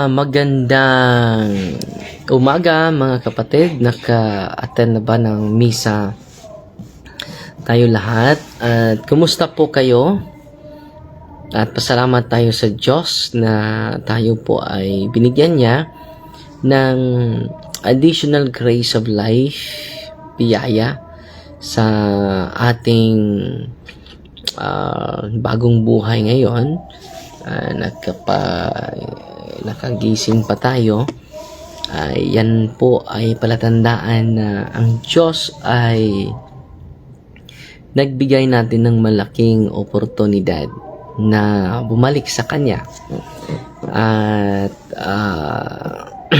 Ah, magandang umaga mga kapatid. Naka-attend na ba ng misa tayo lahat? At kumusta po kayo? At pasalamat tayo sa Diyos na tayo po ay binigyan niya ng additional grace of life, biyaya sa ating ah, bagong buhay ngayon. Ah, nagkapa, nakagising pa tayo. Ay yan po ay palatandaan na ang Diyos ay nagbigay natin ng malaking oportunidad na bumalik sa Kanya. At ah,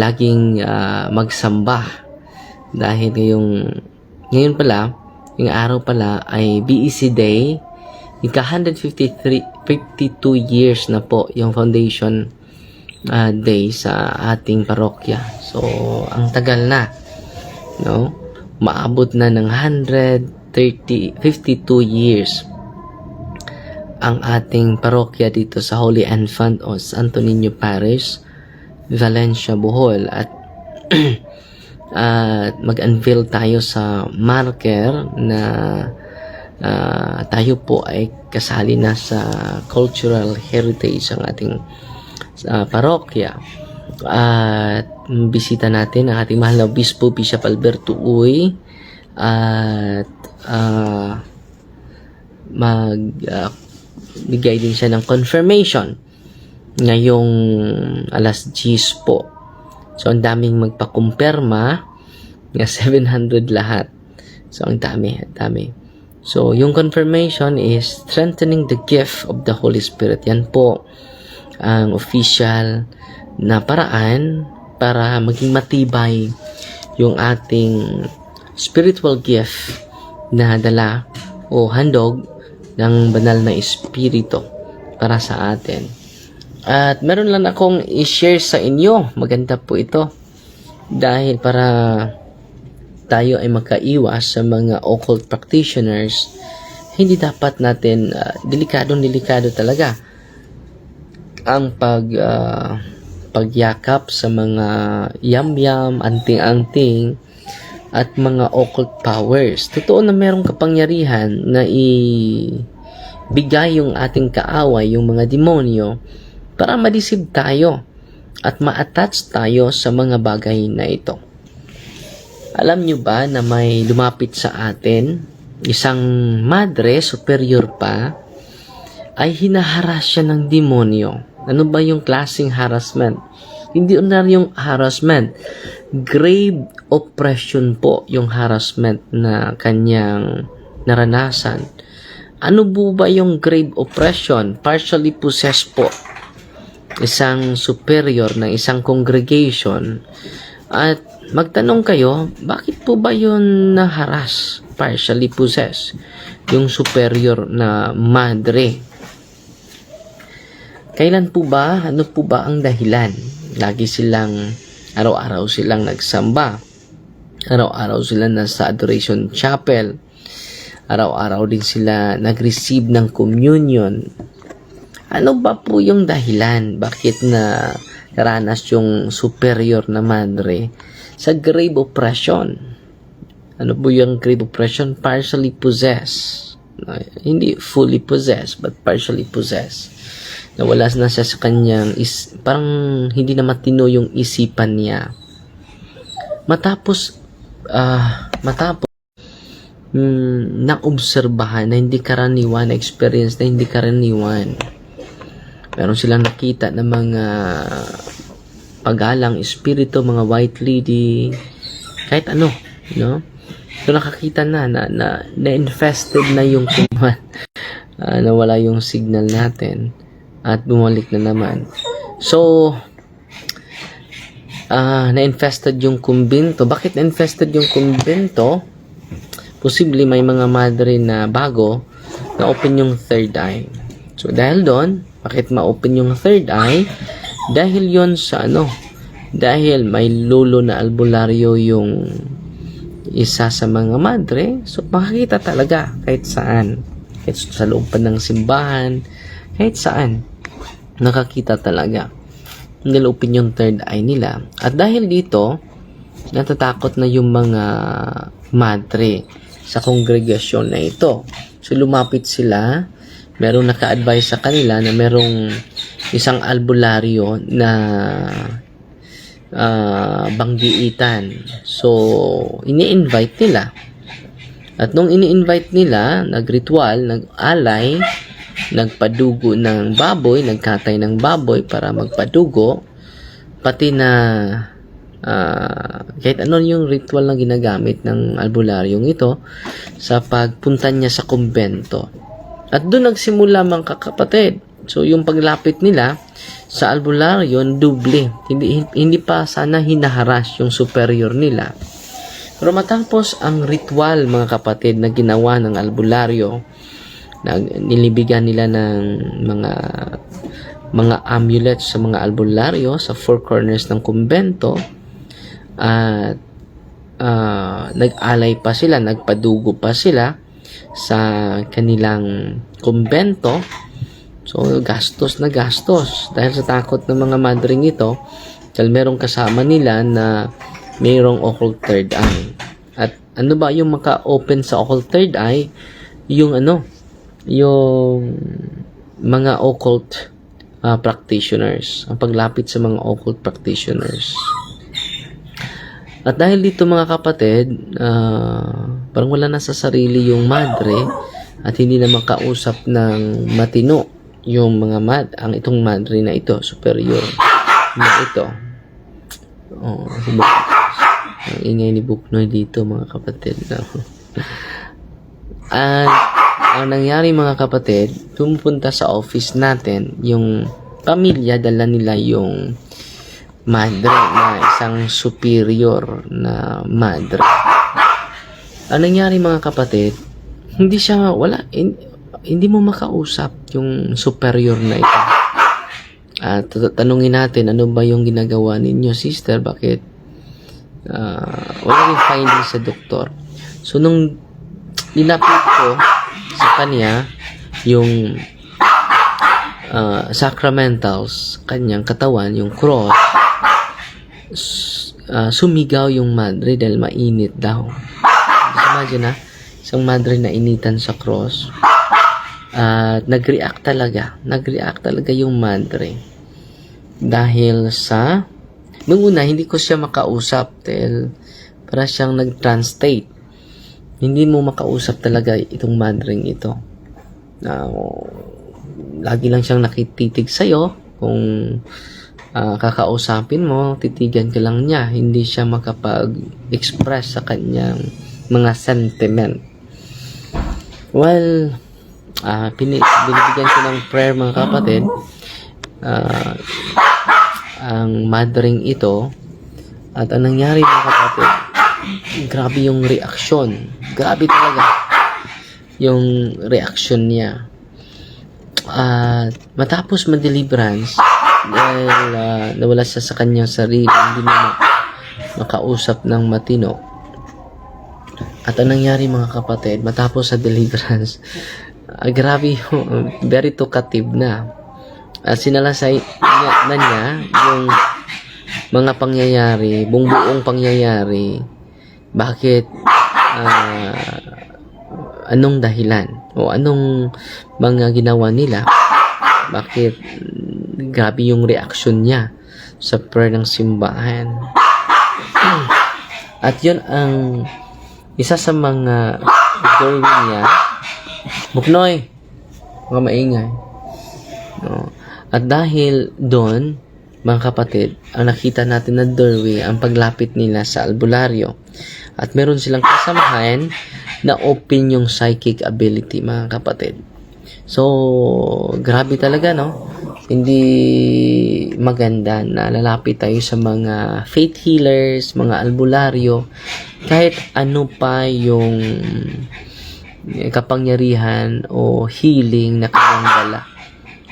laging ah, magsamba dahil ngayong ngayon pala, yung araw pala ay BEC Day. Ika 153 52 years na po yung foundation ah, day sa ating parokya. So, ang tagal na. No? Maabot na ng 130 52 years ang ating parokya dito sa Holy Infant o Santo Niño Parish, Valencia, Bohol. At at mag-unveil tayo sa marker na ah, tayo po ay kasali na sa cultural heritage ng ating ah, parokya. At bisita natin ang ating mahal na Obispo Bishop Alberto Uy at ah, mag ah, bigay din siya ng confirmation ngayong alas 10 po. So, ang daming magpakumpirma nga 700 lahat. So, ang dami, ang dami. So, yung confirmation is strengthening the gift of the Holy Spirit. Yan po ang official na paraan para maging matibay yung ating spiritual gift na dala o handog ng banal na espiritu para sa atin. At meron lang akong i-share sa inyo. Maganda po ito. Dahil para tayo ay makaiwas sa mga occult practitioners, hindi dapat natin, ah, delikadong delikado talaga ang pag ah, pagyakap sa mga yam-yam, anting-anting, at mga occult powers. Totoo na merong kapangyarihan na ibigay yung ating kaaway, yung mga demonyo, para madisib tayo at ma-attach tayo sa mga bagay na ito. Alam nyo ba na may lumapit sa atin, isang madre, superior pa, ay hinaharas siya ng demonyo. Ano ba yung klaseng harassment? Hindi ordinaryong harassment. Grave oppression po yung harassment na kanyang naranasan. Ano po ba yung grave oppression? Partially possessed po. Isang superior ng isang congregation. At magtanong kayo, bakit po ba yun naharas? Partially possessed. Yung superior na madre. Kailan po ba? Ano po ba ang dahilan? Lagi silang, araw-araw silang nagsamba. Araw-araw sila nasa adoration chapel. Araw-araw din sila nag-receive ng communion. Ano ba po yung dahilan? Bakit na naranas yung superior na madre sa grave oppression? Ano po yung grave oppression? Partially possessed. No, hindi fully possessed, but partially possessed nawala na siya sa kanyang is, parang hindi na matino yung isipan niya. Matapos ah matapos mm, naobserbahan na hindi karaniwan, na experience na hindi karaniwan. Meron silang nakita ng mga pagalang espiritu, mga white lady, kahit ano, no? So nakakita na na na, na infested na yung kuman. Ah, nawala yung signal natin at bumalik na naman. So, ah na-infested yung kumbento. Bakit na-infested yung kumbento? Posible may mga madre na bago na open yung third eye. So, dahil doon, bakit ma-open yung third eye? Dahil yon sa ano? Dahil may lulo na albularyo yung isa sa mga madre. So, makikita talaga kahit saan kahit sa loob pa ng simbahan, kahit saan. nakakita talaga nila opinion third eye nila. At dahil dito, natatakot na yung mga madre sa kongregasyon na ito. So lumapit sila, merong naka-advise sa kanila na merong isang albularyo na ah, banggiitan. So, ini-invite nila. At nung ini-invite nila, nagritual, nag-alay, nagpadugo ng baboy, nagkatay ng baboy para magpadugo, pati na ah, kahit ano yung ritual na ginagamit ng albularyong ito sa pagpunta niya sa kumbento. At doon nagsimula mga kakapatid. So yung paglapit nila sa albularyo, duble. Hindi, hindi pa sana hinaharas yung superior nila. Pero matapos ang ritual mga kapatid na ginawa ng albularyo, na nilibigan nila ng mga mga amulets sa mga albularyo sa four corners ng kumbento at ah, nag-alay pa sila, nagpadugo pa sila sa kanilang kumbento. So, gastos na gastos. Dahil sa takot ng mga madring ito, dahil merong kasama nila na mayroong occult third eye. At ano ba yung maka-open sa occult third eye? Yung ano, yung mga occult ah, practitioners. Ang paglapit sa mga occult practitioners. At dahil dito mga kapatid, ah, parang wala na sa sarili yung madre at hindi na makausap ng matino yung mga mad, ang itong madre na ito, superior na ito. Oh, si ang ingay ni Buknoy dito mga kapatid. No? At ang nangyari mga kapatid, pumupunta sa office natin yung pamilya, dala nila yung madre na isang superior na madre. Ang nangyari mga kapatid, hindi siya, wala, hin- hindi mo makausap yung superior na ito. At tat- tanungin natin, ano ba yung ginagawa ninyo, sister? Bakit ah, wala rin finding sa doktor? So, nung linapit ko sa kanya, yung ah, sacramentals, kanyang katawan, yung cross, ah, sumigaw yung madre dahil mainit daw. Just imagine na, isang madre na initan sa cross. At nag-react talaga. Nag-react talaga yung madre. Dahil sa... Nung una, hindi ko siya makausap dahil para siyang nag-translate. Hindi mo makausap talaga itong madring ito. Now, lagi lang siyang nakititig sa'yo kung ah, kakausapin mo, titigan ka lang niya. Hindi siya makapag-express sa kanyang mga sentiment. Well, pini binibigyan ko ng prayer mga kapatid. Ah, ang madring ito at ang nangyari mga kapatid, grabe yung reaksyon. Grabe talaga yung reaction niya. At matapos ma-deliverance, dahil ah, nawala siya sa kanyang sarili, hindi ma- makausap ng matino. At ang nangyari mga kapatid, matapos sa deliverance, ah, grabe yung, very talkative na. At sinalasay niya, na niya yung mga pangyayari, buong buong pangyayari, bakit, ah, anong dahilan, o anong mga ginawa nila, bakit grabe yung reaksyon niya sa prayer ng simbahan. At yun ang isa sa mga doorway niya. Buknoy! Mga maingay. No. At dahil doon, mga kapatid, ang nakita natin na doorway, ang paglapit nila sa albularyo. At meron silang kasamahan na open yung psychic ability, mga kapatid. So, grabe talaga, no? Hindi maganda na lalapit tayo sa mga faith healers, mga albularyo, kahit ano pa yung kapangyarihan o healing na kanyang dala.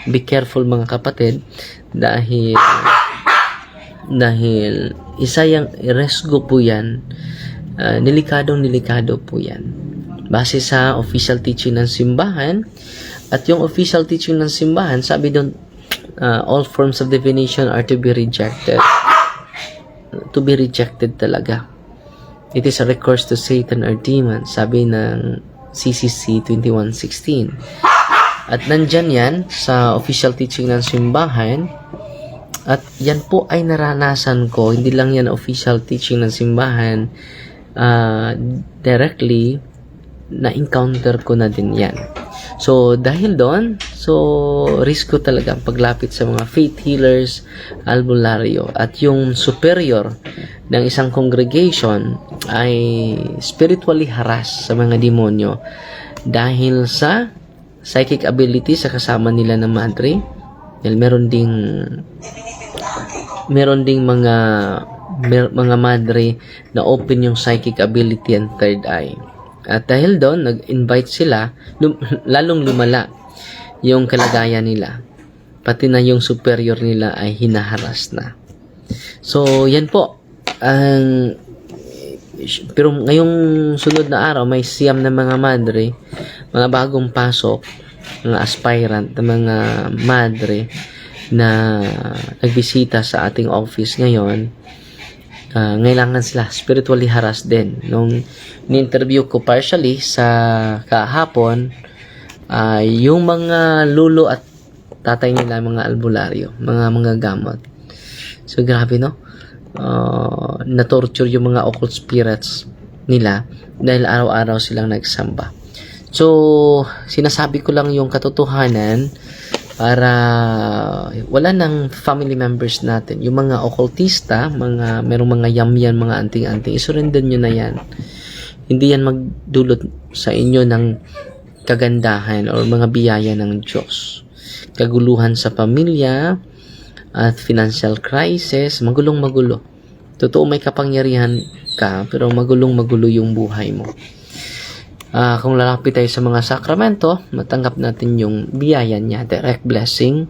Be careful mga kapatid dahil dahil isa yung resgo po yan ah, delikadong delikado po yan base sa official teaching ng simbahan at yung official teaching ng simbahan sabi doon uh, all forms of divination are to be rejected. To be rejected talaga. It is a recourse to Satan or demon, sabi ng CCC 2116. At nandyan yan sa official teaching ng simbahan. At yan po ay naranasan ko. Hindi lang yan official teaching ng simbahan. ah, directly, na-encounter ko na din yan. So, dahil doon, so, risk ko talaga ang paglapit sa mga faith healers, albularyo. At yung superior ng isang congregation ay spiritually harassed sa mga demonyo dahil sa psychic ability sa kasama nila na madre. Dahil meron ding meron ding mga mer- mga madre na open yung psychic ability and third eye. At dahil doon, nag-invite sila, lum- lalong lumala yung kalagayan nila. Pati na yung superior nila ay hinaharas na. So, yan po. Ang pero ngayong sunod na araw, may siyam na mga madre, mga bagong pasok, mga aspirant na mga madre na nagbisita sa ating office ngayon, ah, ngailangan sila spiritually harassed din. Nung ni-interview ko partially sa kahapon, ah, yung mga lulo at tatay nila, mga albularyo, mga mga gamot. So, grabe, no? Uh, na-torture yung mga occult spirits nila dahil araw-araw silang nagsamba. So, sinasabi ko lang yung katotohanan para wala nang family members natin. Yung mga occultista, mga merong mga yamyan, mga anting-anting, isurrender nyo na yan. Hindi yan magdulot sa inyo ng kagandahan or mga biyaya ng Diyos. Kaguluhan sa pamilya, at financial crisis, magulong magulo. Totoo may kapangyarihan ka, pero magulong magulo yung buhay mo. Ah, kung lalapit tayo sa mga sakramento, matanggap natin yung biyaya niya, direct blessing,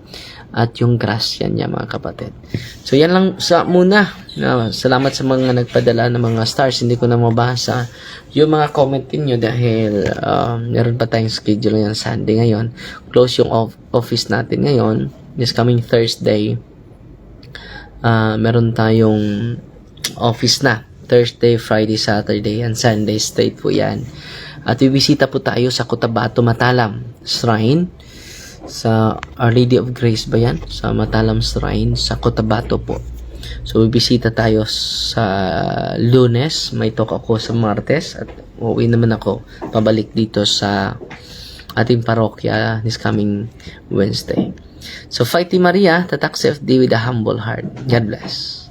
at yung grasya niya, mga kapatid. So, yan lang sa muna. Ah, salamat sa mga nagpadala ng mga stars. Hindi ko na mabasa yung mga comment niyo dahil ah, meron pa tayong schedule ngayon Sunday ngayon. Close yung off- office natin ngayon. This coming Thursday, ah meron tayong office na. Thursday, Friday, Saturday, and Sunday straight po yan. At bibisita po tayo sa Cotabato Matalam Shrine sa Our Lady of Grace ba yan? Sa Matalam Shrine sa Cotabato po. So, bibisita tayo sa lunes. May talk ako sa martes at uuwi naman ako pabalik dito sa ating parokya this coming Wednesday. So, Fighty Maria, tatak CFD with a humble heart. God bless.